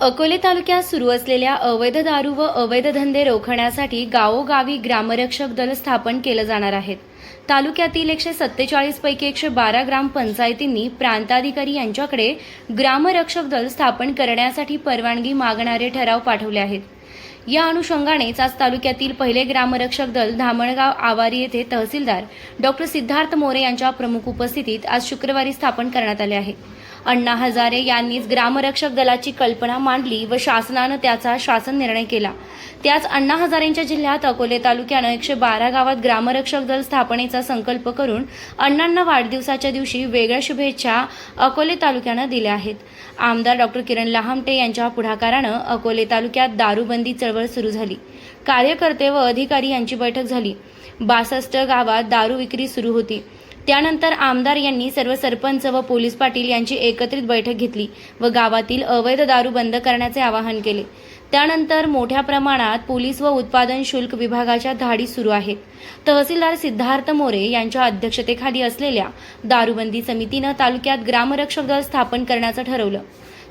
अकोले तालुक्यात सुरू असलेल्या अवैध दारू व अवैध धंदे रोखण्यासाठी गावोगावी ग्रामरक्षक दल स्थापन केलं जाणार आहेत तालुक्यातील एकशे सत्तेचाळीस पैकी एकशे बारा ग्रामपंचायतींनी प्रांताधिकारी यांच्याकडे ग्रामरक्षक दल स्थापन करण्यासाठी परवानगी मागणारे ठराव पाठवले आहेत. या अनुषंगानेच आज तालुक्यातील पहिले ग्रामरक्षक दल धामणगाव आवारी येथे तहसीलदार डॉक्टर सिद्धार्थ मोरे यांच्या प्रमुख उपस्थितीत आज शुक्रवारी स्थापन करण्यात आले आहे. अण्णा हजारे यांनीच ग्रामरक्षक दलाची कल्पना मांडली व शासनानं त्याचा शासन निर्णय केला. त्याच अण्णा हजारेंच्या जिल्ह्यात अकोले तालुक्यानं एकशे बारा गावात ग्रामरक्षक दल स्थापनेचा संकल्प करून अण्णांना वाढदिवसाच्या दिवशी वेगळ्या शुभेच्छा अकोले तालुक्यानं दिल्या आहेत. आमदार डॉक्टर किरण लहामटे यांच्या पुढाकारानं अकोले तालुक्यात दारूबंदी चळवळ सुरू झाली. कार्यकर्ते व अधिकारी यांची बैठक झाली. बासष्ट गावात दारू विक्री सुरू होती. त्यानंतर आमदार यांनी सर्व सरपंच व पोलीस पाटील यांची एकत्रित बैठक घेतली व गावातील अवैध दारू बंद करण्याचे आवाहन केले. त्यानंतर मोठ्या प्रमाणात पोलीस व उत्पादन शुल्क विभागाच्या धाडी सुरू आहेत. तहसीलदार सिद्धार्थ मोरे यांच्या अध्यक्षतेखाली असलेल्या दारूबंदी समितीनं तालुक्यात ग्रामरक्षक दल स्थापन करण्याचं ठरवलं.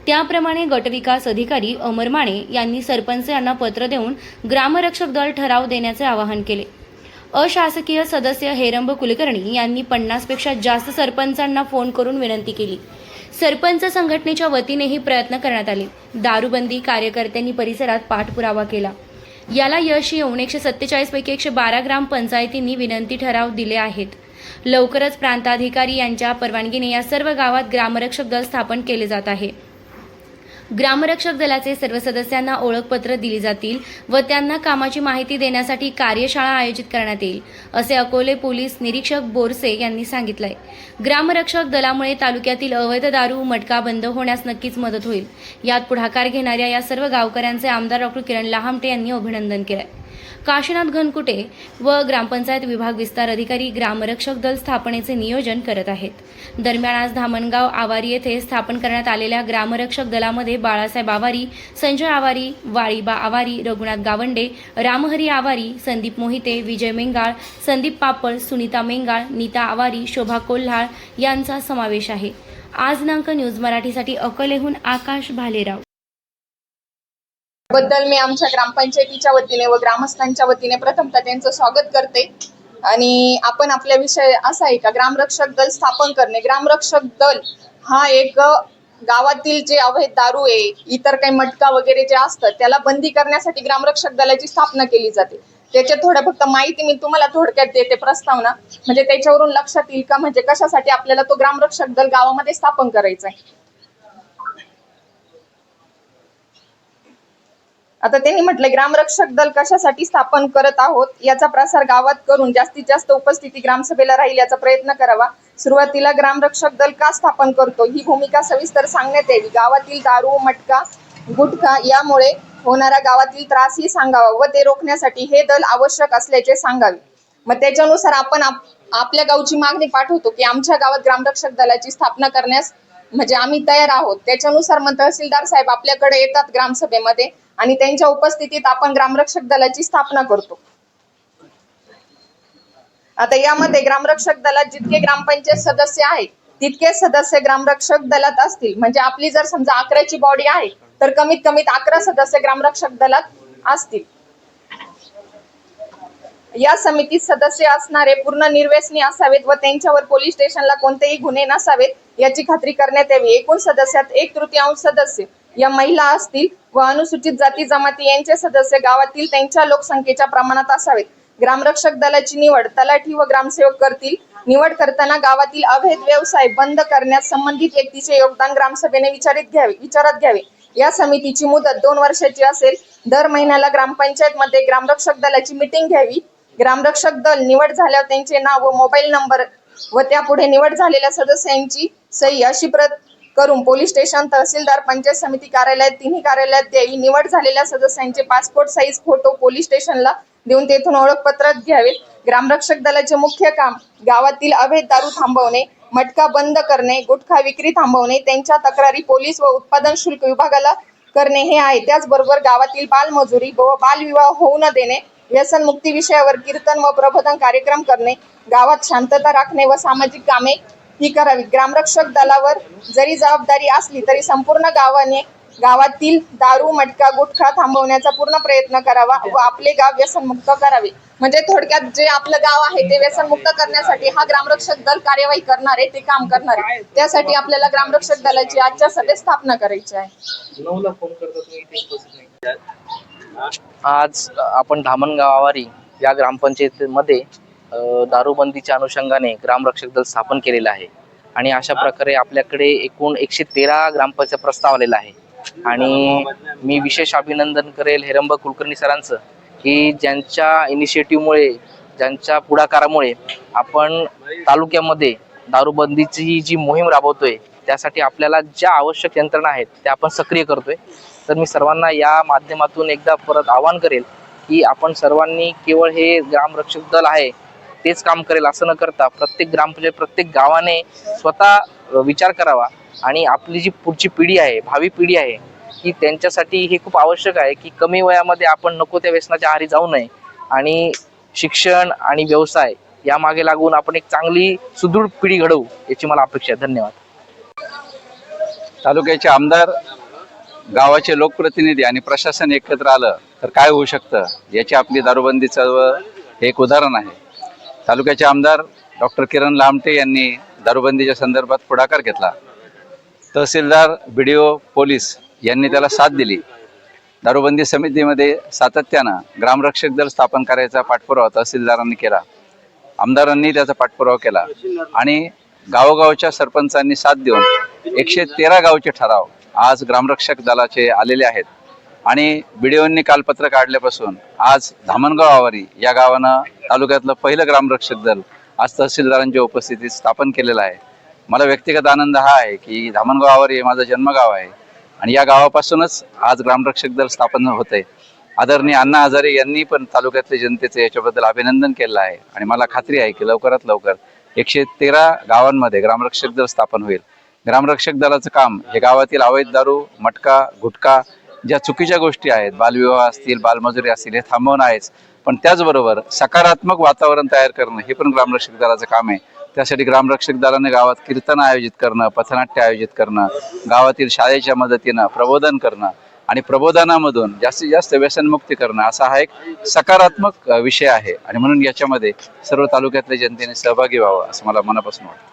त्याप्रमाणे गटविकास अधिकारी अमर माने यांनी सरपंच यांना पत्र देऊन ग्रामरक्षक दल ठराव देण्याचे आवाहन केले. अशासकीय सदस्य हेरंब कुलकर्णी यांनी पन्नासपेक्षा जास्त सरपंचांना फोन करून विनंती केली. सरपंच संघटनेच्या वतीनेही प्रयत्न करण्यात आले. दारूबंदी कार्यकर्त्यांनी परिसरात पाठपुरावा केला. याला यश येऊन एकशे सत्तेचाळीस पैकी एकशे बारा ग्रामपंचायतींनी विनंती ठराव दिले आहेत. लवकरच प्रांताधिकारी यांच्या परवानगीने या सर्व गावात ग्रामरक्षक दल स्थापन केले जात आहे. ग्रामरक्षक दलाचे सर्व सदस्यांना ओळखपत्र दिली जातील व त्यांना कामाची माहिती देण्यासाठी कार्यशाळा आयोजित करण्यात येईल असे अकोले पोलीस निरीक्षक बोरसे यांनी सांगितलंय. ग्रामरक्षक दलामुळे तालुक्यातील अवैध दारू मटका बंद होण्यास नक्कीच मदत होईल. यात पुढाकार घेणाऱ्या या सर्व गावकऱ्यांचे आमदार डॉक्टर किरण लहामटे यांनी अभिनंदन केलंय. काशीनाथ घनकुटे व ग्रामपंचायत विभाग विस्तार अधिकारी ग्रामरक्षक दल स्थापनेचे नियोजन करत आहेत. दरम्यान आज धामणगाव आवारी येथे स्थापन करण्यात आलेल्या ग्रामरक्षक दलामध्ये बाळासाहेब आवारी संजय आवारी वाळीबा आवारी रघुनाथ गावंडे रामहरी आवारी संदीप मोहिते विजय मेंगाळ संदीप पापड सुनीता मेंगाळ नीता आवारी शोभा कोल्हाळ यांचा समावेश आहे. आज नांक न्यूज मराठीसाठी अकोलेहून आकाश भालेराव. बद्दल मी आमच्या ग्रामपंचायतीच्या वतीने व ग्रामस्थांच्या वतीने प्रथमतः त्यांचं स्वागत करते. आणि आपण आपल्या विषय असा आहे का ग्रामरक्षक दल स्थापन करणे. ग्रामरक्षक दल हा एक गावातील जे अवैध दारू आहे इतर काही मटका वगैरे जे असतं त्याला बंदी करण्यासाठी ग्रामरक्षक दलाची स्थापना केली जाते. त्याच्यात थोडं फक्त माहिती मी तुम्हाला थोडक्यात देते प्रस्तावना. म्हणजे त्याच्यावरून लक्षात येईल का म्हणजे कशासाठी आपल्याला तो ग्रामरक्षक दल गावामध्ये स्थापन करायचा आहे आता त्यांनी म्हटलं ग्रामरक्षक दल कशासाठी स्थापन करत आहोत? याचा प्रसार गावात करून जास्तीत जास्त उपस्थिती ग्रामसभेला राहील याचा प्रयत्न करावा. सुरुवातीला ग्रामरक्षक दल का स्थापन करतो? ही भूमिका सविस्तर सांगण्यात यावी. गावातील दारू मटका गुटखा यामुळे होणारा गावातील त्रासही सांगावा व ते रोखण्यासाठी हे दल आवश्यक असल्याचे सांगावे. मग त्याच्यानुसार आपण आपल्या गावची मागणी पाठवतो की आमच्या गावात ग्रामरक्षक दलाची स्थापना करण्यास म्हणजे आम्ही तयार आहोत. त्याच्यानुसार मग तहसीलदार साहेब आपल्याकडे येतात ग्रामसभेमध्ये. आणि त्यांच्या उपस्थितीत आपण ग्रामरक्षक दलाची स्थापना करतो. आता यामध्ये ग्रामरक्षक दलात जितके ग्रामपंचायत सदस्य आहेत तितके सदस्य ग्रामरक्षक दलात असतील. म्हणजे आपली जर समजा अकराची बॉडी आहे तर कमीत कमीत अकरा सदस्य ग्रामरक्षक दलात असतील. या समितीत सदस्य असणारे पूर्ण निर्व्यसनी असावेत व त्यांच्यावर पोलीस स्टेशनला कोणतेही गुन्हे नसावेत याची खात्री करण्यात यावी. एकूण सदस्यात एक तृतीयांश सदस्य या महिला असतील व अनुसूचित जाती जमाती यांचे सदस्य गावातील त्यांच्या लोकसंख्येच्या प्रमाणात असावेत. ग्रामरक्षक दलाची निवड तलाठी व ग्रामसेवक करतील. निवड करताना गावातील अवैध व्यवसाय बंद करण्यास संबंधित व्यक्तीचे योगदान ग्रामसभेने विचारित घ्यावे विचारात घ्यावे. या समितीची मुदत दोन वर्षाची असेल. दर महिन्याला ग्रामपंचायत मध्ये ग्रामरक्षक दलाची मिटिंग घ्यावी. ग्रामरक्षक दल निवड झाल्यावर त्यांचे नाव व मोबाईल नंबर व त्यापुढे निवड झालेल्या सदस्यांची सही अशी प्रत करून पोलीस स्टेशन तहसीलदार पंचायत समिती कार्यालयात तिन्ही कार्यालयात द्यावी निवड झालेल्या सदस्यांचे पासपोर्ट साईज फोटो पोलीस स्टेशनला देऊन तेथून ओळखपत्र घ्यावे ग्रामरक्षक दलाचे मुख्य काम गावातील अवैध दारू थांबवणे मटका बंद करणे गुटखा विक्री थांबवणे त्यांच्या तक्रारी पोलीस व उत्पादन शुल्क विभागाला करणे हे आहे. त्याचबरोबर गावातील बालमजुरी व बालविवाह होऊ न देणे व्यसनमुक्ती विषयावर कीर्तन व प्रबोधन कार्यक्रम करणे गावात शांतता राखणे व सामाजिक कामे ही करावी. ग्रामरक्षक दलावर जरी जबाबदारी असली तरी संपूर्ण गावाने गावातील दारू मटका गुटखा थांबवण्याचा पूर्ण प्रयत्न करावा व आपले गाव व्यसनमुक्त करावे. म्हणजे थोडक्यात जे आपलं गाव आहे ते व्यसनमुक्त करण्यासाठी हा ग्रामरक्षक दल कार्यवाही करणार आहे ते काम करणार आहे. त्यासाठी आपल्याला ग्रामरक्षक दलाची आजच्या सभेत स्थापना करायची आहे. नऊला फोन करता तुम्ही इथे उपस्थित नाही आज आपण धामणगाव आवारी या ग्रामपंचायतीमध्ये दारूबंदीच्या अनुषंगाने ग्रामरक्षक दल स्थापन केलेलं आहे. आणि अशा प्रकारे आपल्याकडे एकूण एकशे तेरा ग्रामपंचायत प्रस्ताव आलेला आहे. आणि मी विशेष अभिनंदन करेल हेरंब कुलकर्णी सरांचं की ज्यांच्या इनिशिएटिव्हमुळे ज्यांच्या पुढाकारामुळे आपण तालुक्यामध्ये दारूबंदीची जी मोहीम राबवतोय त्यासाठी आपल्याला ज्या आवश्यक यंत्रणा आहेत त्या आपण सक्रिय करतोय. तर मी सर्वांना या माध्यमातून एकदा परत आवाहन करेल की आपण सर्वांनी केवळ हे ग्रामरक्षक दल आहे तेच काम करेल असं न करता प्रत्येक ग्रामपंचायत म्हणजे प्रत्येक गावाने स्वतः विचार करावा. आणि आपली जी पुढची पिढी आहे भावी पिढी आहे की त्यांच्यासाठी हे खूप आवश्यक आहे की कमी वयामध्ये आपण नको त्या व्यसनाच्या आहारी जाऊ नये. आणि शिक्षण आणि व्यवसाय या मागे लागून आपण एक चांगली सुदृढ पिढी घडवू याची मला अपेक्षा आहे. धन्यवाद. तालुक्याचे आमदार गावाचे लोकप्रतिनिधी आणि प्रशासन एकत्र आलं तर काय होऊ शकतं याची आपली दारूबंदीचं एक उदाहरण आहे. तालुक्याचे आमदार डॉक्टर किरण लामटे यांनी दारूबंदीच्या संदर्भात पुढाकार घेतला. तहसीलदार बी डी ओ पोलीस यांनी त्याला साथ दिली. दारूबंदी समितीमध्ये सातत्यानं ग्रामरक्षक दल स्थापन करायचा पाठपुरावा तहसीलदारांनी केला. आमदारांनी त्याचा पाठपुरावा केला आणि गावोगावच्या सरपंचांनी साथ देऊन एकशे तेरा गावचे ठराव आज ग्रामरक्षक दलाचे आलेले आहेत. आणि बीडीओंनी काल पत्र काढल्यापासून आज धामणगाव आवारी या गावानं तालुक्यातलं पहिलं ग्रामरक्षक दल आज तहसीलदारांच्या उपस्थितीत स्थापन केलेलं आहे. मला व्यक्तिगत आनंद हा आहे की धामणगाव आवारी हे माझं जन्मगाव आहे आणि या गावापासूनच आज ग्रामरक्षक दल स्थापन होत आहे. आदरणीय अण्णा हजारे यांनी पण तालुक्यातल्या जनतेचं याच्याबद्दल अभिनंदन केलं आहे आणि मला खात्री आहे की लवकरात लवकर एकशे तेरा गावांमध्ये ग्रामरक्षक दल स्थापन होईल. ग्रामरक्षक दलाचं काम हे गावातील अवैध दारू मटका गुटखा ज्या चुकीच्या गोष्टी आहेत बालविवाह असतील बालमजुरी असतील हे थांबवणं आहेच. पण त्याचबरोबर सकारात्मक वातावरण तयार करणं हे पण ग्रामरक्षक दलाचं काम आहे. त्यासाठी ग्रामरक्षक दलाने गावात कीर्तन आयोजित करणं पथनाट्य आयोजित करणं गावातील शाळेच्या मदतीनं प्रबोधन करणं आणि प्रबोधनामधून जास्तीत जास्त व्यसनमुक्ती करणं असा हा एक सकारात्मक विषय आहे. आणि म्हणून याच्यामध्ये सर्व तालुक्यातल्या जनतेने सहभागी व्हावं असं मला मनापासून वाटतं.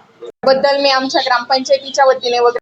बद्दल मी आमच्या ग्रामपंचायतीच्या वतीने